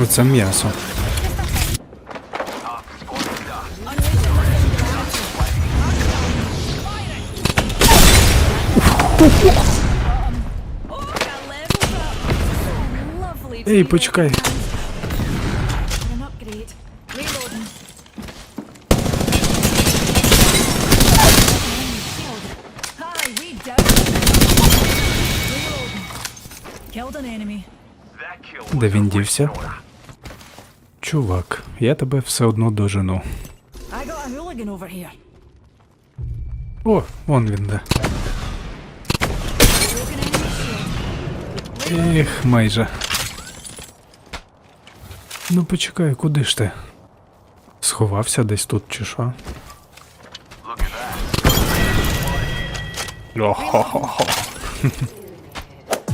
Оце м'ясо. Ей, почекай. Де він дівся? Чувак, я тебе все одно дожену. О, вон він де. Ех, майже. Ну почекай, куди ж ти? Сховався десь тут чи що?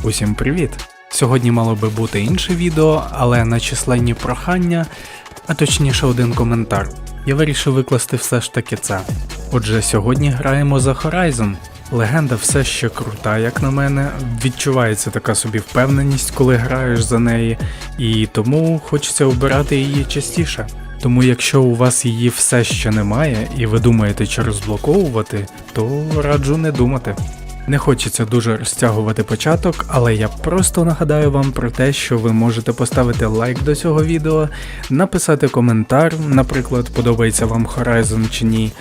Усім привіт! Сьогодні мало би бути інше відео, але на численні прохання, а точніше один коментар. Я вирішив викласти все ж таки це. Отже, сьогодні граємо за Horizon. Легенда все ще крута, як на мене. Відчувається така собі впевненість, коли граєш за неї, і тому хочеться обирати її частіше. Тому якщо у вас її все ще немає, і ви думаєте чи розблоковувати, то раджу не думати. Не хочеться дуже розтягувати початок, але я просто нагадаю вам про те, що ви можете поставити лайк до цього відео, написати коментар, наприклад, подобається вам Horizon чи ні,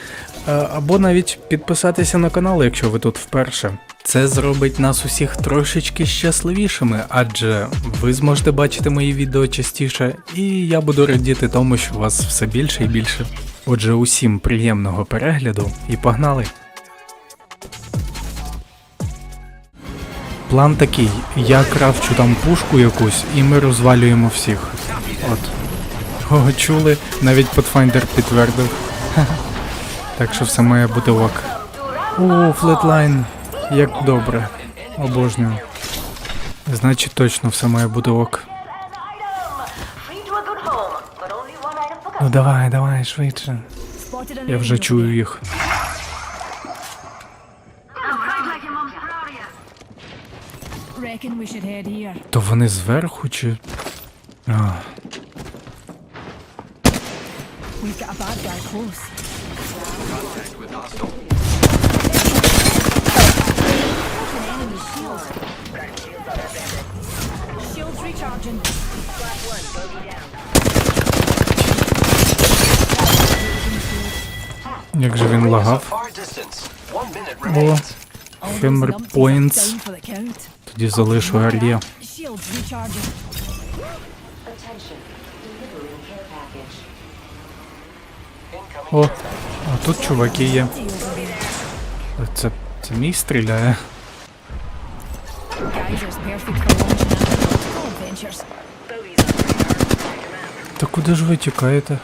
е, або навіть підписатися на канал, якщо ви тут вперше. Це зробить нас усіх трошечки щасливішими, адже ви зможете бачити мої відео частіше, і я буду радіти тому, що вас все більше і більше. Отже, усім приємного перегляду і погнали! План такий: я крафчу там пушку якусь, і ми розвалюємо всіх. От. О, чули, навіть Pathfinder підтвердив. Так що все має бути ок. О, флетлайн. Як добре. Обожнюю. Значить точно все має бути ок. Ну давай, давай, швидше. Я вже чую їх. То вони зверху чи. А, We've got a bad guy close. An enemy shield. Shields recharging. як же він лагав. Far distance. One minute О, Hammer points. Тоді залишу Арлє. Shields recharging. Attention. Delivering care package. О, а тут чуваки є. Empty over there. Це, це мій стріляє. Geyser's perfect for launching out adventures. Та куди ж ви тікаєте?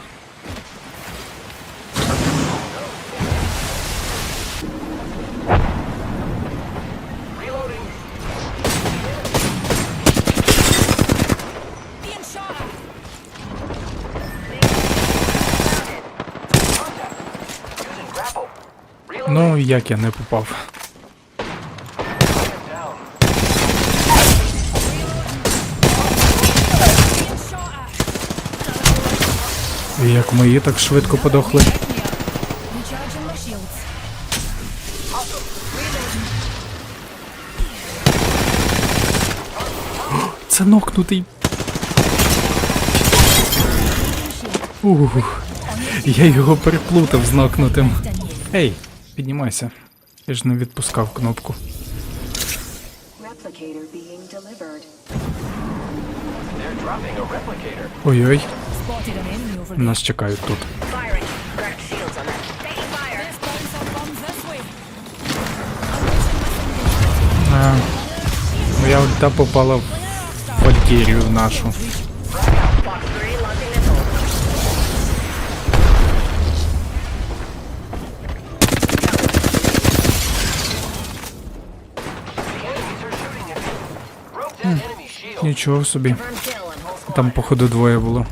Як я не попав. І як мої так швидко подохли. Це нокнутий. Ух, я його переплутав з нокнутим. Ей, піднімайся. Я ж не відпускав кнопку. Ой-ой, нас чекають тут. А, моя ульта попала в Валькірію нашу. Нічого собі. Там, походу, двоє було.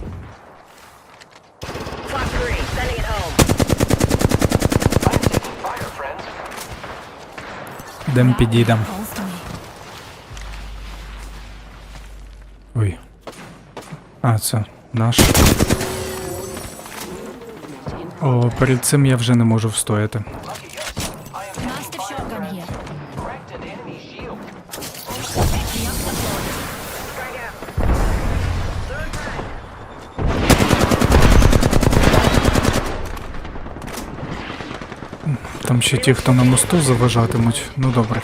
Fox 3 sending it home. I'm taking fire, friends. Йдем підійдем. Ой. А, це наш. О, перед цим я вже не можу встояти. Там ще ті, хто на мосту заважатимуть. Ну добре.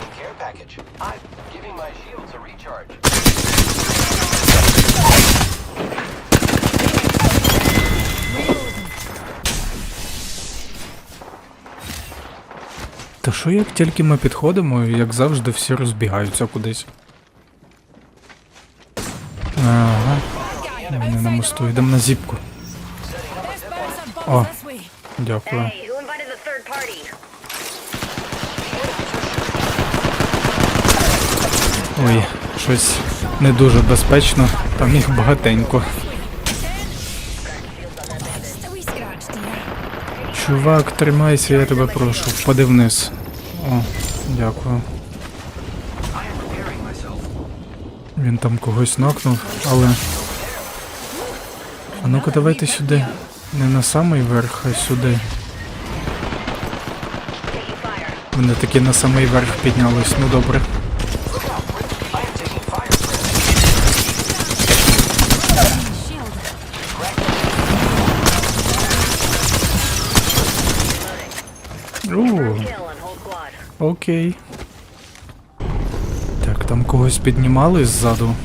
Та що як тільки ми підходимо, як завжди всі розбігаються кудись. Ага. Вони на мосту, йдемо на зіпку. Way. Дякую. Ой, щось не дуже безпечно, там їх багатенько. Чувак, тримайся, я тебе прошу, впади вниз. О, дякую. Він там когось нокнув, але. А ну-ка давайте сюди. Не на самий верх, а сюди. Вони таки на самий верх піднялись, ну добре. Окей. Так, там когось піднімали ззаду.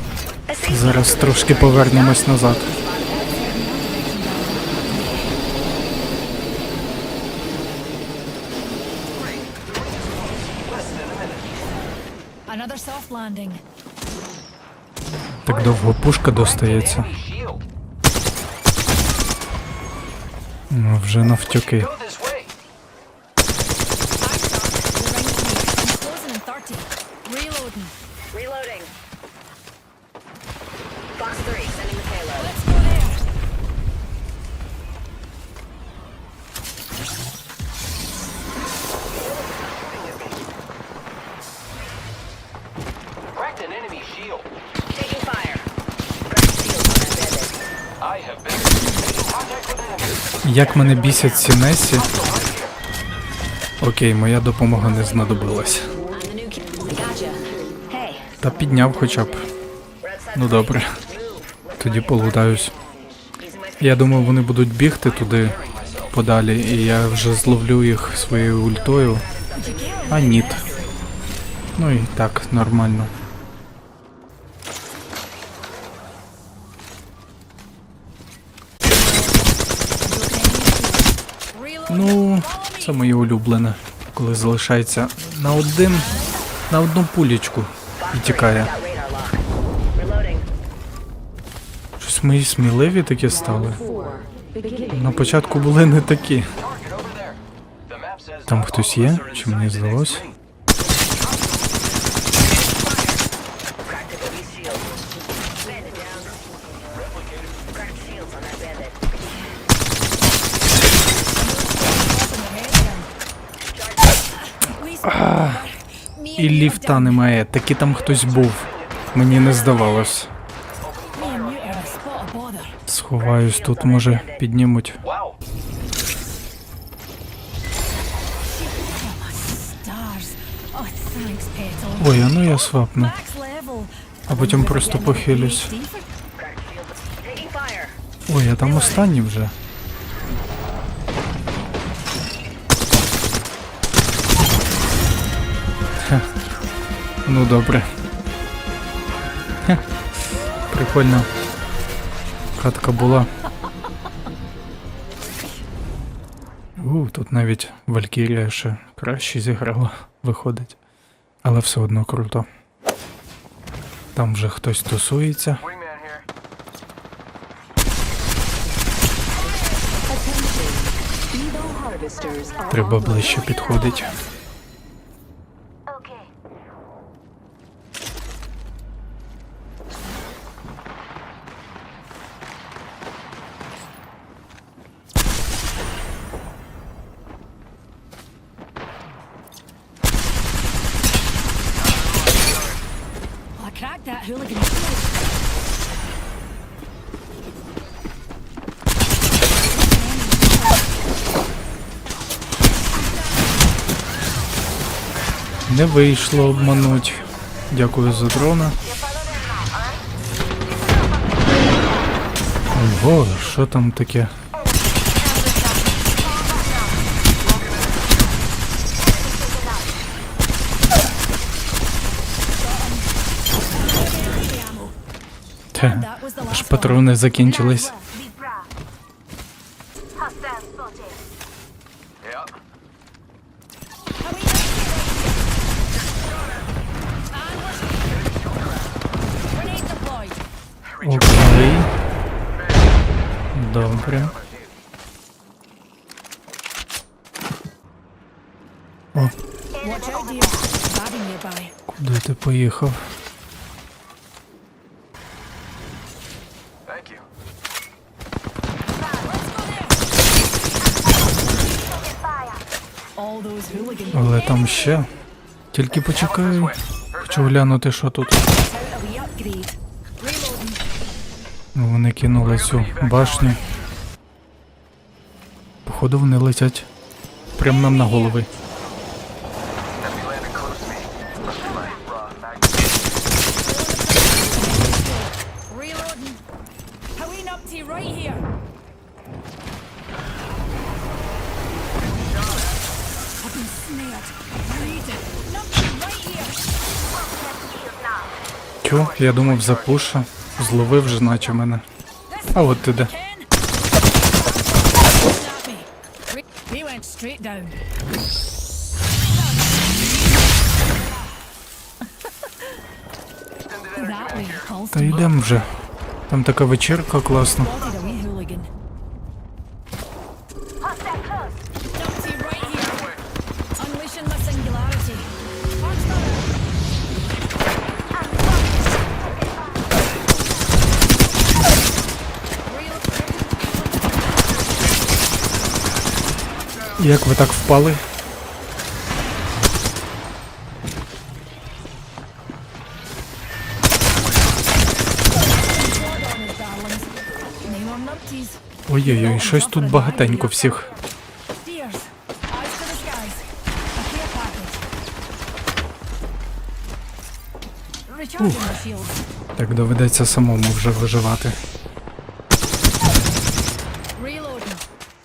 Зараз трошки повернемось назад. Так довго пушка достається. Ну, вже навтюки. Як мене бісять ці Несі. Окей, моя допомога не знадобилась. Та підняв хоча б. Ну добре. Тоді полутаюсь. Я думав, вони будуть бігти туди подалі, і я вже зловлю їх своєю ультою. А ніт. Ну і так, нормально. Reload. Ну, моє улюблене. Коли залишається на один, на одну пулічку і тікає. Щось мої сміливі такі стали. На початку були не такі. Там хтось є? Чи мені здалось? ring. Cracked a baby shield. Bandit down. Cracked shields on that bandit. We spotted Me І ліфта немає, таки там хтось був. Мені не здавалось. Сховаюсь тут, може, піднімуть. Ой, а ну я свапну. А потім просто похилюсь. Ой, а там останні вже. Хе. Ну добре. Хе. Прикольно. Хатка була. У, тут навіть Валькірія ще краще зіграла, виходить. Але все одно круто. Там вже хтось тусується. Треба ближче підходить. I cracked that hooligan. Не вийшло обмануть. Дякую за дрона. Ого, що там таке? Те, аж патрони закінчились. Окей. Добре. О, куди ти поїхав? Але там ще. Тільки почекаю. Хочу глянути, що тут. Вони кинули цю башню. Походу вони летять прямо нам на голови. Чо? Я думав запуша. Зловив же наче мене. А от ти де. Та йдемо вже. Там така вечірка класна. Як ви так впали? Ой-ой-ой, щось тут багатенько всіх. Shields. Так доведеться самому вже виживати.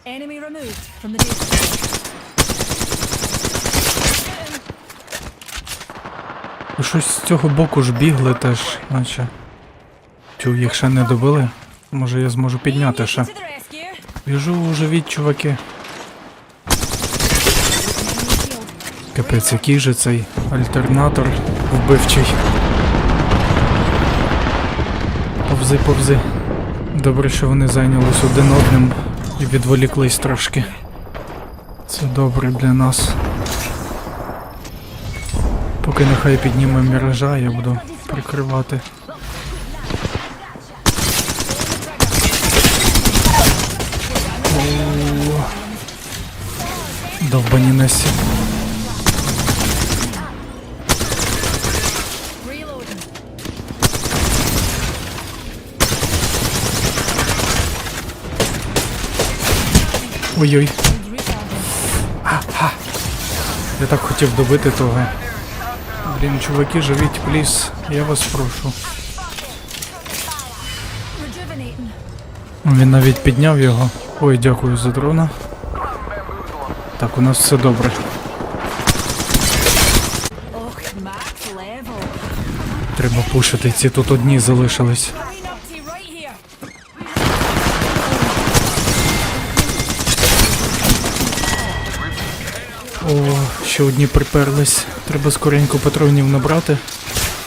Enemy removed from the distance. І щось з цього боку ж бігли теж, наче. Чув, їх ще не добили. Може я зможу підняти ще. Біжу, живіть, чуваки. Капець, який же цей альтернатор вбивчий. Повзи, повзи. Добре, що вони зайнялись один одним і відволіклись трошки. Це добре для нас. Поки нехай підніме міража, я буду прикривати. Довбані Несі. Ой-ой, я так хотів добити того. Блін, чуваки, живіть, пліс, я вас прошу. Він навіть підняв його. Ой, дякую за дрона. Так, у нас все добре. Треба пушити, ці тут одні залишились. Ще одні приперлись. Треба скоренько патронів набрати.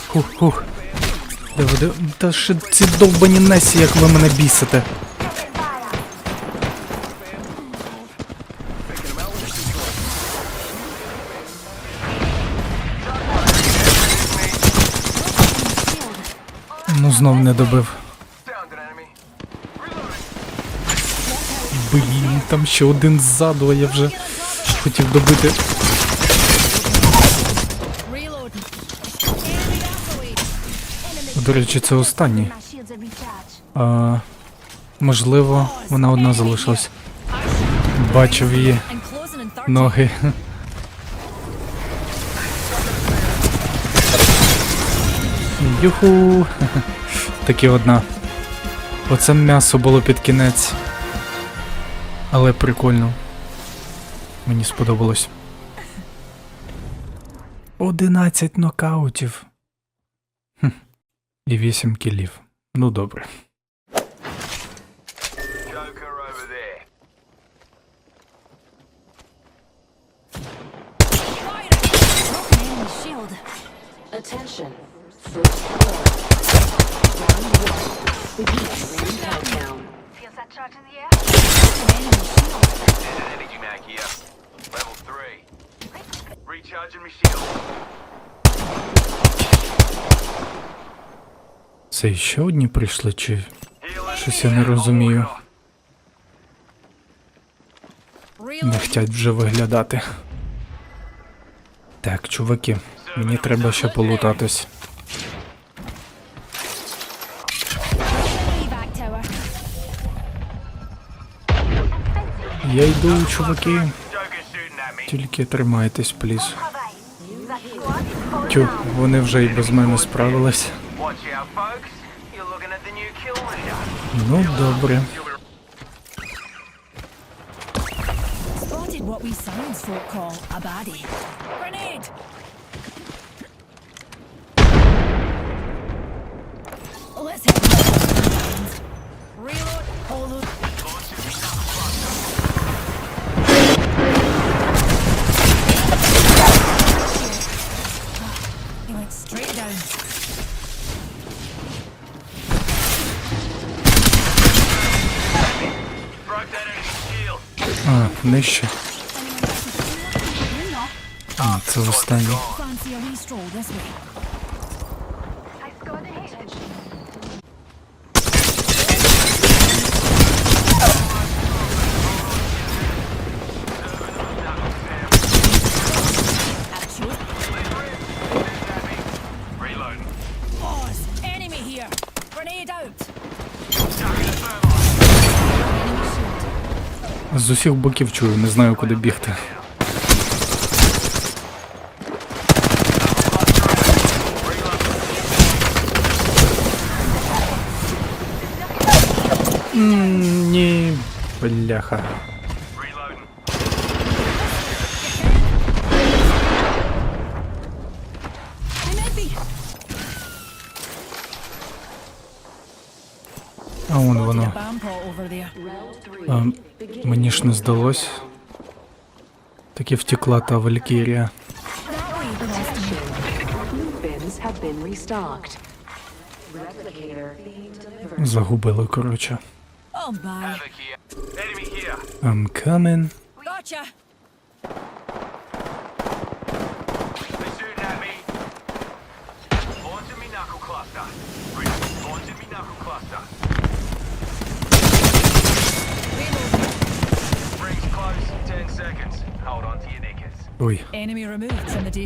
Хух, хух. Де ви. Та ще ці довбані несі, як ви мене бісите. Ну знов не добив. Блін, там ще один ззаду, а я вже хотів добити. До речі, це останній. А, можливо, вона одна залишилась. Бачив її And closing in 30. ноги. Юху. Таки одна. Оце м'ясо було під кінець. Але прикольно. Мені сподобалось. 11 нокаутів. І 8 кілів. Ну добре. Enemy shield. Attention. First blood. Round one. Begin ring countdown. Feels that charge in the air? There's an energy mag here. Level 3. Recharging my shield. Це ще одні прийшли чи. Щось я не розумію. Не хотять вже виглядати. Так, чуваки, мені треба ще полутатись. Я йду, чуваки. Тільки тримайтесь, squad? Тю, вони вже й без мене справились. Ну, добре. А, нижче. А, це останній. Fancy a wee stroll З усіх боків чую, не знаю, куди бігти. Ні, бляха. А вон воно. А, мені ж не здалось. Таки втекла та Валькірія. That way belongs to me. Bins Ой,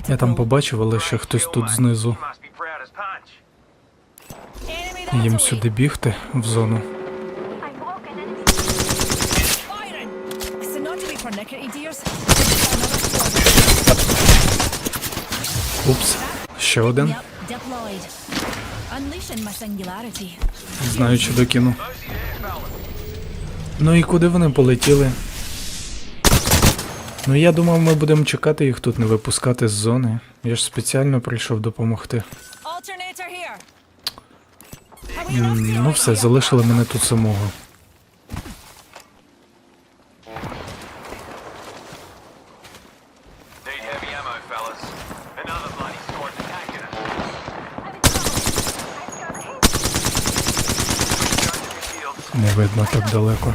я там побачив, але ще хтось тут знизу. Їм сюди бігти в зону. Упс. Ще один. Знаю, чи докину. Ну і куди вони полетіли? Ну я думав, ми будемо чекати їх тут, не випускати з зони. Я ж спеціально прийшов допомогти. Ну все, залишили мене тут самого. Не видно так далеко.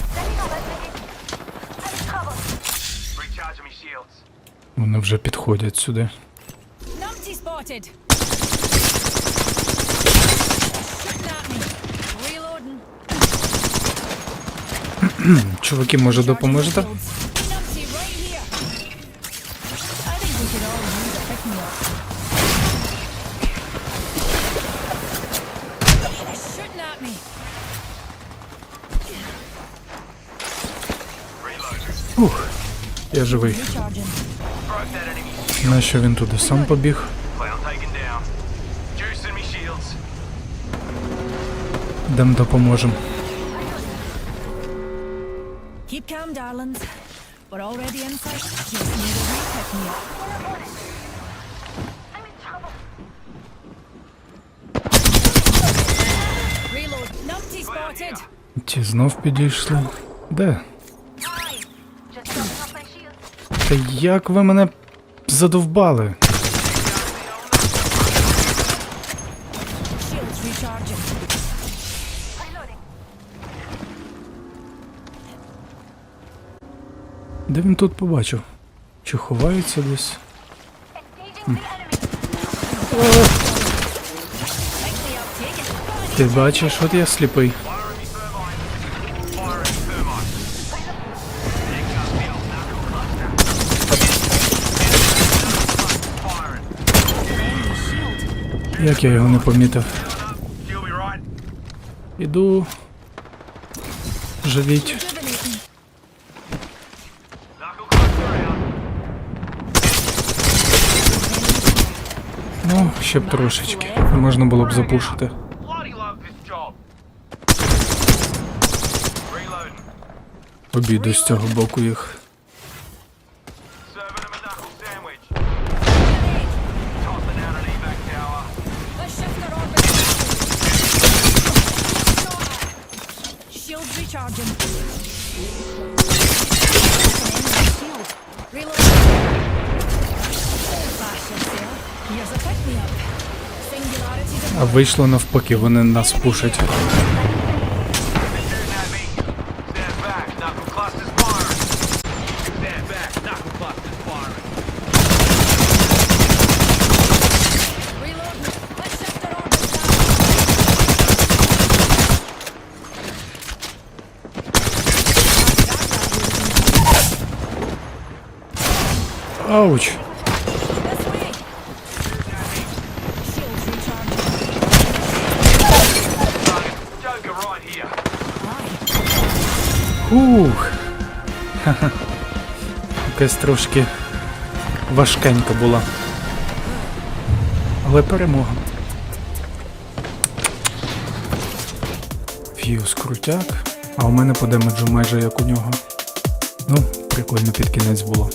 Вони вже підходять сюди. Чуваки, може допоможете? Ух, я живий. Нащо він туди сам побіг? Дем допоможем. Keep calm, darlings. We're already inside. Just need a wee pick me up. I'm in trouble. Reload. Numpty spotted. Ті знов підійшли. Де? Та як ви мене задовбали? Де він тут побачив? Чи ховається десь? Ти бачиш, от я сліпий. Як я його не помітив. Іду. Живіть. Ну, ще б трошечки. Можна було б запушити. Обійду з цього боку їх. A pick me up. Singularity А вийшло навпаки, вони нас пушать. Ух! Якась трошки важкенька була. Але перемога. Фіус крутяк. А у мене по демеджу майже як у нього. Ну, прикольно під кінець було.